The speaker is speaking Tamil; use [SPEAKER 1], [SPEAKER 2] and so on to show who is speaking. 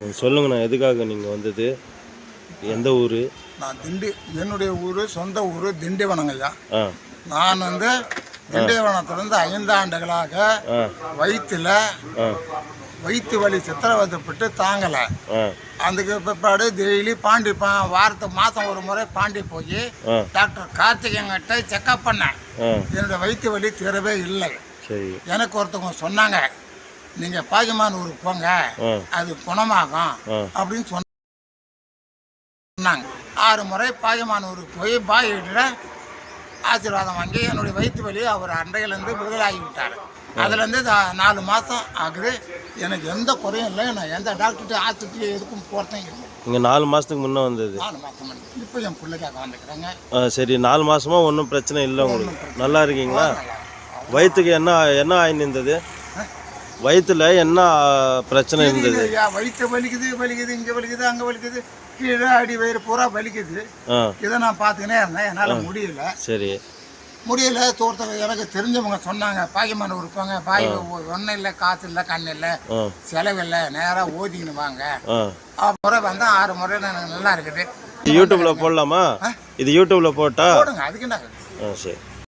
[SPEAKER 1] சொல்லுங்கண்ணா எதுக்காக நீங்கள் வந்தது? எந்த ஊர்?
[SPEAKER 2] நான் திண்டி என்னுடைய ஊர் சொந்த ஊர் திண்டிவனங்க ஐயா.
[SPEAKER 1] ஆ.
[SPEAKER 2] நான் வந்து திண்டிவனத்திலிருந்து ஐந்து ஆண்டுகளாக
[SPEAKER 1] ஆ.
[SPEAKER 2] வயிற்றுல வயிற்று வலி சித்திரவதைப்பட்டு தாங்கலை.
[SPEAKER 1] ஆ.
[SPEAKER 2] அதுக்கு பிற்பாடு டெய்லி பாண்டி பா வாரத்துக்கு மாதம் ஒரு முறை பாண்டி போய் டாக்டர் கார்த்திகங்கிட்ட செக்கப் பண்ணேன்.
[SPEAKER 1] ஆ.
[SPEAKER 2] என்னோட வயிற்று வலி தீரவே இல்லை.
[SPEAKER 1] சரி.
[SPEAKER 2] எனக்கு ஒருத்தவங்க சொன்னாங்க நீங்கள் பாகிமான் ஊருக்கு போங்க அது குணமாகும் அப்படின்னு சொன்னாங்க. ஆறு முறை பாயமானூருக்கு போய் பாய் வீட்டில் ஆசீர்வாதம் வாங்கி என்னுடைய வயிற்று வலி அவர் அன்றையிலேருந்து விடுதலாகி விட்டார். அதுலேருந்து நாலு மாதம் ஆகுது. எனக்கு எந்த குறையும் இல்லை. நான் எந்த டாக்டர்கிட்ட ஆஸ்பத்திரி எதுக்கும் போகிறதும் இல்லை.
[SPEAKER 1] இங்கே நாலு மாதத்துக்கு முன்னே வந்தது.
[SPEAKER 2] நாலு மாதம் இப்போ என் பிள்ளைக்காக வந்துக்கிறேங்க
[SPEAKER 1] சரி நாலு மாசமா ஒன்றும் பிரச்சனை இல்லை உங்களுக்கு. நல்லா இருக்கீங்களா? வயிற்றுக்கு என்ன என்ன ஆயிருந்தது வயிற்றுல என்ன பிரச்சனை இருந்தது?
[SPEAKER 2] வயிற்று வலிக்குது வலிக்குது இங்கே வலிக்குது அங்கே வலிக்குது கீழே அடி வயிறு பூரா வலிக்குது. இதை நான் பார்த்துக்கினே இருந்தேன் என்னால் முடியல.
[SPEAKER 1] சரி.
[SPEAKER 2] முடியல தோட்டத்தை எனக்கு தெரிஞ்சவங்க சொன்னாங்க பாகிமானூர் இருப்பாங்க பாய் ஒன்றும் இல்லை காசு இல்லை கண் இல்லை
[SPEAKER 1] ஆ.
[SPEAKER 2] செலவில்லை நேராக ஓதிக்கின்னு வாங்க.
[SPEAKER 1] ஆ.
[SPEAKER 2] அப்புறம் வந்து ஆறு முறை எனக்கு நல்லா இருக்குது.
[SPEAKER 1] யூடியூப்ல போடலாமா? இது யூடியூப்ல போட்டா?
[SPEAKER 2] போடுங்க அதுக்கு என்ன?
[SPEAKER 1] சரி.